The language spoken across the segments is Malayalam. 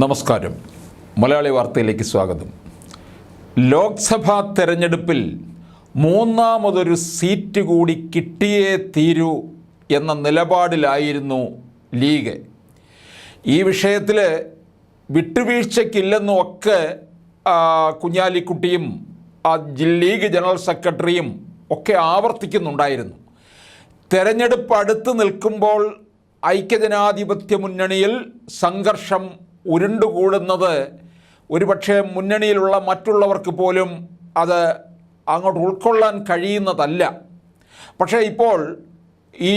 നമസ്കാരം. മലയാളി വാർത്തയിലേക്ക് സ്വാഗതം. ലോക്സഭാ തെരഞ്ഞെടുപ്പിൽ മൂന്നാമതൊരു സീറ്റ് കൂടി കിട്ടിയേ തീരൂ എന്ന നിലപാടിലായിരുന്നു ലീഗ്. ഈ വിഷയത്തിൽ വിട്ടുവീഴ്ചയ്ക്കില്ലെന്നും ഒക്കെ കുഞ്ഞാലിക്കുട്ടിയും ലീഗ് ജനറൽ സെക്രട്ടറിയും ഒക്കെ ആവർത്തിക്കുന്നുണ്ടായിരുന്നു. തെരഞ്ഞെടുപ്പ് അടുത്ത് നിൽക്കുമ്പോൾ ഐക്യജനാധിപത്യ മുന്നണിയിൽ സംഘർഷം ഉരുണ്ടുകൂടുന്നത്. ഒരുപക്ഷെ മുന്നണിയിലുള്ള മറ്റുള്ളവർക്ക് പോലും അത് അങ്ങോട്ട് ഉൾക്കൊള്ളാൻ കഴിയുന്നതല്ല. പക്ഷേ ഇപ്പോൾ ഈ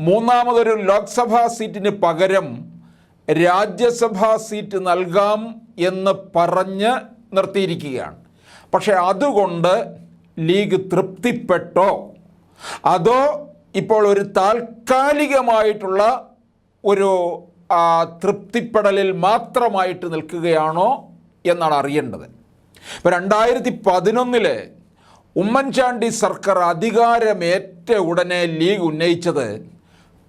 മൂന്നാമതൊരു ലോക്സഭാ സീറ്റിന് പകരം രാജ്യസഭാ സീറ്റ് നൽകാം എന്ന് പറഞ്ഞ് നിർത്തിയിരിക്കുകയാണ്. പക്ഷേ അതുകൊണ്ട് ലീഗ് തൃപ്തിപ്പെട്ടോ? അതോ ഇപ്പോൾ ഒരു താൽക്കാലികമായിട്ടുള്ള ഒരു തൃപ്തിപ്പെടലിൽ മാത്രമായിട്ട് നിൽക്കുകയാണോ എന്നാണ് അറിയേണ്ടത്. ഇപ്പോൾ രണ്ടായിരത്തി പതിനൊന്നിൽ ഉമ്മൻചാണ്ടി സർക്കാർ അധികാരമേറ്റ ഉടനെ ലീഗ് ഉന്നയിച്ചത്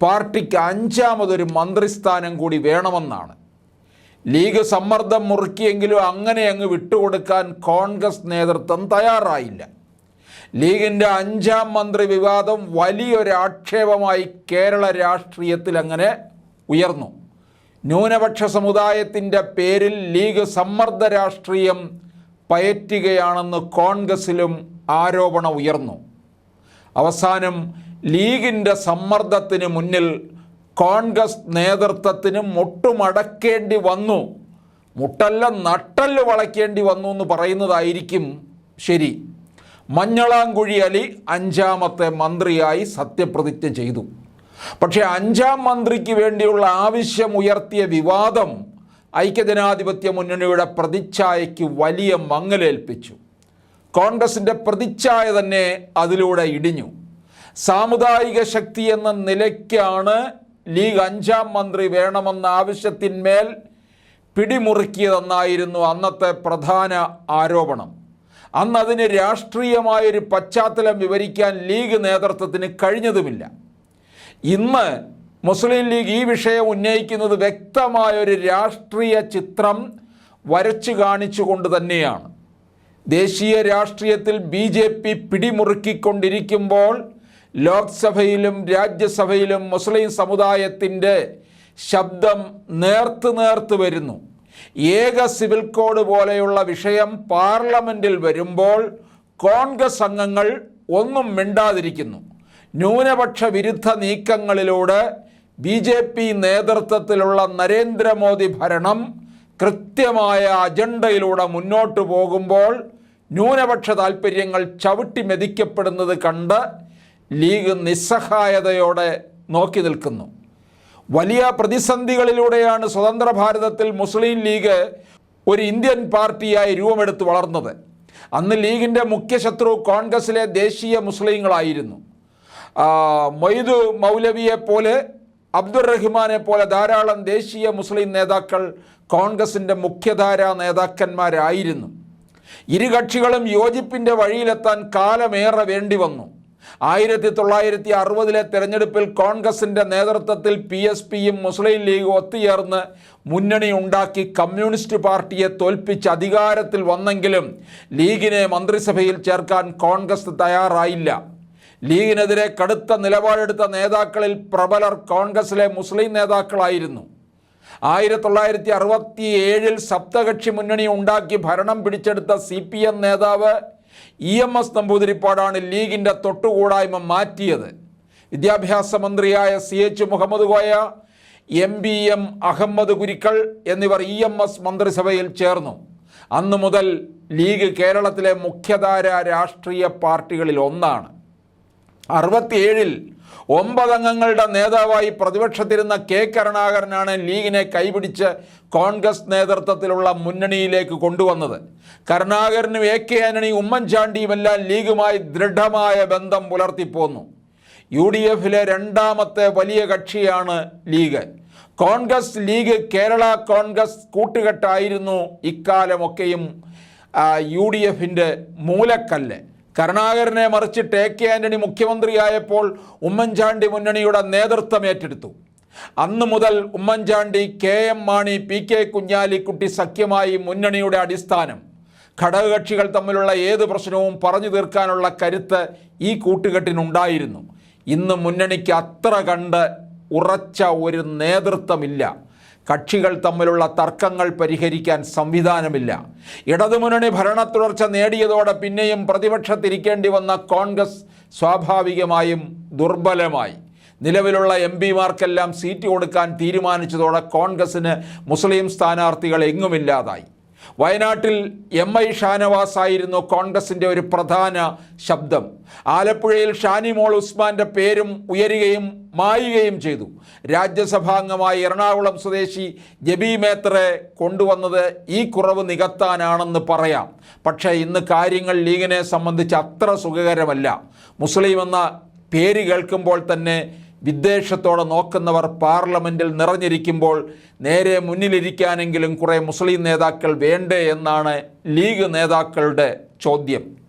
പാർട്ടിക്ക് അഞ്ചാമതൊരു മന്ത്രിസ്ഥാനം കൂടി വേണമെന്നാണ്. ലീഗ് സമ്മർദ്ദം മുറുക്കിയെങ്കിലും അങ്ങനെ അങ്ങ് വിട്ടുകൊടുക്കാൻ കോൺഗ്രസ് നേതൃത്വം തയ്യാറായില്ല. ലീഗിന്റെ അഞ്ചാം മന്ത്രി വിവാദം വലിയൊരു ആക്ഷേപമായി കേരള രാഷ്ട്രീയത്തിൽ അങ്ങനെ ഉയർന്നു. ന്യൂനപക്ഷ സമുദായത്തിന്റെ പേരിൽ ലീഗ് സമ്മർദ്ദ രാഷ്ട്രീയം പയറ്റുകയാണെന്ന് കോൺഗ്രസിലും ആരോപണ ഉയർന്നു. അവസാനം ലീഗിന്റെ സമ്മർദ്ദത്തിന് മുന്നിൽ കോൺഗ്രസ് നേതൃത്വത്തിന് മുട്ടുമടക്കേണ്ടി വന്നു. മുട്ടല്ല നട്ടൽ വളയ്ക്കേണ്ടി വന്നു എന്ന് പറയുന്നതായിരിക്കും ശരി. മഞ്ഞളാംകുഴി അലി അഞ്ചാമത്തെ മന്ത്രിയായി സത്യപ്രതിജ്ഞ ചെയ്തു. പക്ഷേ അഞ്ചാം മന്ത്രിക്ക് വേണ്ടിയുള്ള ആവശ്യം ഉയർത്തിയ വിവാദം ഐക്യജനാധിപത്യ മുന്നണിയുടെ പ്രതിച്ഛായയ്ക്ക് വലിയ മങ്ങലേൽപ്പിച്ചു. കോൺഗ്രസിന്റെ പ്രതിച്ഛായ തന്നെ അതിലൂടെ ഇടിഞ്ഞു. സാമുദായിക ശക്തി എന്ന നിലയ്ക്കാണ് ലീഗ് അഞ്ചാം മന്ത്രി വേണമെന്ന ആവശ്യത്തിന്മേൽ പിടിമുറുക്കിയതെന്നായിരുന്നു അന്നത്തെ പ്രധാന ആരോപണം. അന്ന് അതിന് രാഷ്ട്രീയമായൊരു പശ്ചാത്തലം വിവരിക്കാൻ ലീഗ് നേതൃത്വത്തിന് കഴിഞ്ഞതുമില്ല. ഇന്ന് മുസ്ലിം ലീഗ് ഈ വിഷയം ഉന്നയിക്കുന്നത് വ്യക്തമായൊരു രാഷ്ട്രീയ ചിത്രം വരച്ചു കാണിച്ചുകൊണ്ട് തന്നെയാണ്. ദേശീയ രാഷ്ട്രീയത്തിൽ ബി ജെ പി പിടിമുറുക്കിക്കൊണ്ടിരിക്കുമ്പോൾ ലോക്സഭയിലും രാജ്യസഭയിലും മുസ്ലിം സമുദായത്തിന്റെ ശബ്ദം നേർത്ത് നേർത്ത് വരുന്നു. ഏക സിവിൽ കോഡ് പോലെയുള്ള വിഷയം പാർലമെന്റിൽ വരുമ്പോൾ കോൺഗ്രസ് അംഗങ്ങൾ ഒന്നും മിണ്ടാതിരിക്കുന്നു. ന്യൂനപക്ഷ വിരുദ്ധ നീക്കങ്ങളിലൂടെ ബി ജെ പി നേതൃത്വത്തിലുള്ള നരേന്ദ്രമോദി ഭരണം കൃത്യമായ അജണ്ടയിലൂടെ മുന്നോട്ട് പോകുമ്പോൾ ന്യൂനപക്ഷ താൽപ്പര്യങ്ങൾ ചവിട്ടി മെതിക്കപ്പെടുന്നത് കണ്ട് ലീഗ് നിസ്സഹായതയോടെ നോക്കി നിൽക്കുന്നു. വലിയ പ്രതിസന്ധികളിലൂടെയാണ് സ്വതന്ത്ര ഭാരതത്തിൽ മുസ്ലിം ലീഗ് ഒരു ഇന്ത്യൻ പാർട്ടിയായി രൂപമെടുത്ത് വളർന്നത്. അന്ന് ലീഗിന്റെ മുഖ്യശത്രു കോൺഗ്രസിലെ ദേശീയ മുസ്ലിങ്ങളായിരുന്നു. മൊയ്തു മൗലവിയെ പോലെ അബ്ദുറഹിമാനെ പോലെ ധാരാളം ദേശീയ മുസ്ലിം നേതാക്കൾ കോൺഗ്രസിന്റെ മുഖ്യധാരാ നേതാക്കന്മാരായിരുന്നു. ഇരു കക്ഷികളും യോജിപ്പിന്റെ വഴിയിലെത്താൻ കാലമേറെ വേണ്ടി വന്നു. ആയിരത്തി തൊള്ളായിരത്തി അറുപതിലെ തെരഞ്ഞെടുപ്പിൽ കോൺഗ്രസിന്റെ നേതൃത്വത്തിൽ പി എസ് പിയും മുസ്ലിം ലീഗും ഒത്തുചേർന്ന് മുന്നണി ഉണ്ടാക്കി കമ്മ്യൂണിസ്റ്റ് പാർട്ടിയെ തോൽപ്പിച്ച് അധികാരത്തിൽ വന്നെങ്കിലും ലീഗിനെ മന്ത്രിസഭയിൽ ചേർക്കാൻ കോൺഗ്രസ് തയ്യാറായില്ല. ലീഗിനെതിരെ കടുത്ത നിലപാടെടുത്ത നേതാക്കളിൽ പ്രബലർ കോൺഗ്രസിലെ മുസ്ലിം നേതാക്കളായിരുന്നു. ആയിരത്തി തൊള്ളായിരത്തി അറുപത്തി ഏഴിൽ സപ്തകക്ഷി മുന്നണി ഉണ്ടാക്കി ഭരണം പിടിച്ചെടുത്ത സി പി എം നേതാവ് ഇ എം എസ് നമ്പൂതിരിപ്പാടാണ് ലീഗിന്റെ തൊട്ടുകൂടായ്മ മാറ്റിയത്. വിദ്യാഭ്യാസ മന്ത്രിയായ C H Muhammad Koya M B M Ahammed Kurikkal എന്നിവർ ഇ എം എസ് മന്ത്രിസഭയിൽ ചേർന്നു. അന്നു മുതൽ ലീഗ് കേരളത്തിലെ മുഖ്യധാര രാഷ്ട്രീയ പാർട്ടികളിൽ ഒന്നാണ്. അറുപത്തിയേഴിൽ ഒമ്പതംഗങ്ങളുടെ നേതാവായി പ്രതിപക്ഷത്തിരുന്ന കെ കരുണാകരനാണ് ലീഗിനെ കൈപിടിച്ച് കോൺഗ്രസ് നേതൃത്വത്തിലുള്ള മുന്നണിയിലേക്ക് കൊണ്ടുവന്നത്. കരുണാകരനും എ കെ ആന്റണി ഉമ്മൻചാണ്ടിയുമെല്ലാം ലീഗുമായി ദൃഢമായ ബന്ധം പുലർത്തിപ്പോന്നു. യു ഡി എഫിലെ രണ്ടാമത്തെ വലിയ കക്ഷിയാണ് league. Congress league Kerala Congress കൂട്ടുകെട്ടായിരുന്നു ഇക്കാലമൊക്കെയും യു ഡി എഫിന്റെ മൂലക്കല്ല്. കരുണാകരനെ മറിച്ച് ടെ കെ ആന്റണി മുഖ്യമന്ത്രിയായപ്പോൾ ഉമ്മൻചാണ്ടി മുന്നണിയുടെ നേതൃത്വം ഏറ്റെടുത്തു. അന്നു മുതൽ Oommen Chandy K M Mani P K Kunhalikutty സഖ്യമായി മുന്നണിയുടെ അടിസ്ഥാനം. ഘടകകക്ഷികൾ തമ്മിലുള്ള ഏത് പ്രശ്നവും പറഞ്ഞു തീർക്കാനുള്ള കരുത്ത് ഈ കൂട്ടുകെട്ടിനുണ്ടായിരുന്നു. ഇന്ന് മുന്നണിക്ക് അത്ര കണ്ട് ഉറച്ച ഒരു നേതൃത്വമില്ല. കക്ഷികൾ തമ്മിലുള്ള തർക്കങ്ങൾ പരിഹരിക്കാൻ സംവിധാനമില്ല. ഇടതുമുന്നണി ഭരണ തുടർച്ച നേടിയതോടെ പിന്നെയും പ്രതിപക്ഷത്തിരിക്കേണ്ടി വന്ന കോൺഗ്രസ് സ്വാഭാവികമായും ദുർബലമായി. നിലവിലുള്ള എം പിമാർക്കെല്ലാം സീറ്റ് കൊടുക്കാൻ തീരുമാനിച്ചതോടെ കോൺഗ്രസിന് മുസ്ലിം സ്ഥാനാർത്ഥികൾ എങ്ങുമില്ലാതായി. വയനാട്ടിൽ എം ഐ ഷാനവാസ് ആയിരുന്നു കോൺഗ്രസിന്റെ ഒരു പ്രധാന ശബ്ദം. ആലപ്പുഴയിൽ ഷാനിമോൾ ഉസ്മാന്റെ പേരും ഉയരുകയും മായുകയും ചെയ്തു. രാജ്യസഭാംഗമായി എറണാകുളം സ്വദേശി ജബി മേത്തറെ കൊണ്ടുവന്നത് ഈ കുറവ് നികത്താനാണെന്ന് പറയാം. പക്ഷേ ഇന്ന് കാര്യങ്ങൾ ലീഗിനെ സംബന്ധിച്ച് അത്ര സുഖകരമല്ല. മുസ്ലിം എന്ന പേര് കേൾക്കുമ്പോൾ തന്നെ വിദ്വേഷത്തോടെ നോക്കുന്നവർ പാർലമെന്റിൽ നിറഞ്ഞിരിക്കുമ്പോൾ നേരെ മുന്നിലിരിക്കാനെങ്കിലും കുറേ മുസ്ലിം നേതാക്കൾ വേണ്ടേ എന്നാണ് ലീഗ് നേതാക്കളുടെ ചോദ്യം.